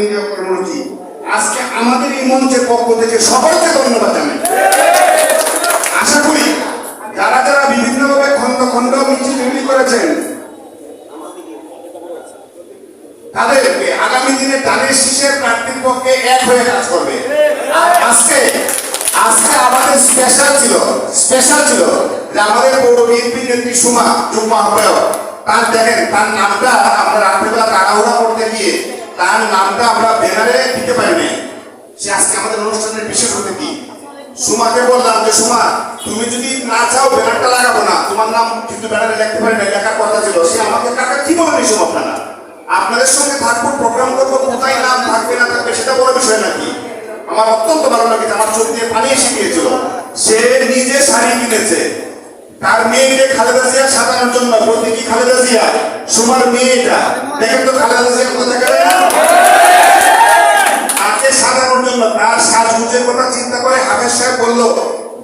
India community আজকে আমাদের এই মঞ্চের পক্ষ থেকে সকলকে ধন্যবাদ জানাই। আশা করি যারা যারা বিভিন্নভাবে খন্ড খন্ড মিছিল তৈরি করেছেন তাদেরকে আগামী দিনে ধানের শীষের প্রার্থীর পক্ষে এক হয়ে কাজ করবে। আজকে আজকে আমাদের স্পেশাল ছিল স্পেশাল ছিল যে আমাদের পৌর বিএনপি নেত্রী সুমা আহ্বায়ক। তার দেখেন, তার নামটা আমরা রাত্রিবেলা তার নামটা আমরা ব্যানারে দিতে পারি নাই। সে আজকে আমাদের অনুষ্ঠানের বিশেষ অতিথি সুমাকে বললাম যে, সুমা, তুমি যদি না চাও ব্যানারটা লাগাবো না, তোমার নাম কিন্তু ব্যানারে লিখতে পারি না লেখার কথা ছিল। সে আমাকে কাকা কি বলেন এইসব আপনারা? আপনাদের সঙ্গে থাকব প্রোগ্রাম করব, কোথায় নাম থাকবে, না থাকবে, সেটা বড় বিষয় নাকি? আমার অত্যন্ত ভালো লাগে আমার চোখ দিয়ে পানি এসে গিয়েছিল। সে নিজে শাড়ি কিনেছে। তার মেয়েকে খালেদা জিয়া সাজানোর জন্য প্রতীকী খালেদা জিয়া? সুমার মেয়েটা। দেখেন তো খালেদা জিয়া কোথা থেকে তাকে সাজানোর জন্য তার সাজগুজের কথা চিন্তা করে হাফেজ সাহেব বলল,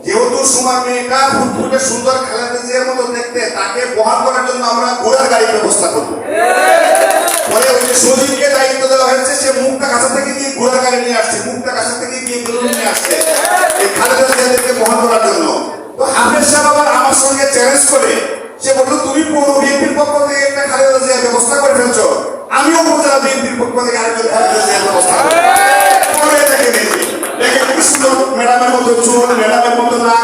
যেহেতু সুমার মেয়েটা ফুটফুটে সুন্দর খালেদা জিয়ার মতো দেখতে, তাকে বহাল করার জন্য আমরা ঘোড়ার গাড়ির ব্যবস্থা করব। পরে ওই যে সজীবকে দায়িত্ব দেওয়া হয়েছে, সে মুখটা কাছা থেকে গিয়ে ঘোড়ার গাড়ি নিয়ে আসছে মুখটা কাছা থেকে গিয়ে বেলুন নিয়ে আসছে এই খালেদা জিয়াদেরকে বহাল করার জন্য তো হাফেজ সাহেব আবার আমার সঙ্গে চ্যালেঞ্জ করে সে বলল তুমি পৌর বিএনপির পক্ষ থেকে একটা খালেদা জিয়ার ব্যবস্থা করে ফেলছো আমিও উপজেলা বিএনপির পক্ষ থেকে আরেকজন খালেদা জিয়ার ব্যবস্থা করব। পরে দেখে নিয়েছি দেখে কি সুন্দর ম্যাডামের মতো চুল ম্যাডামের মতো নাক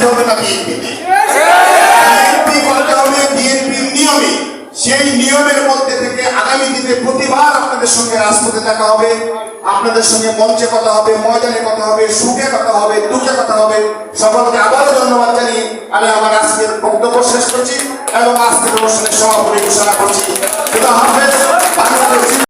কোনো হবে না বিএনপি করতে হবে নিয়মে, সেই নিয়মের মধ্যে থেকে আগামী দিনে প্রতিবার আপনাদের সঙ্গে রাজপথে দেখা হবে। আপনাদের সঙ্গে মঞ্চে কথা হবে, ময়দানে কথা হবে, সুখে কথা হবে, দুঃখে কথা হবে। সকলকে আবারও ধন্যবাদ জানিয়ে আমি আমার আজকের বক্তব্য শেষ করছি এবং আজকের অনুষ্ঠানের সমাপনী ঘোষণা করছি।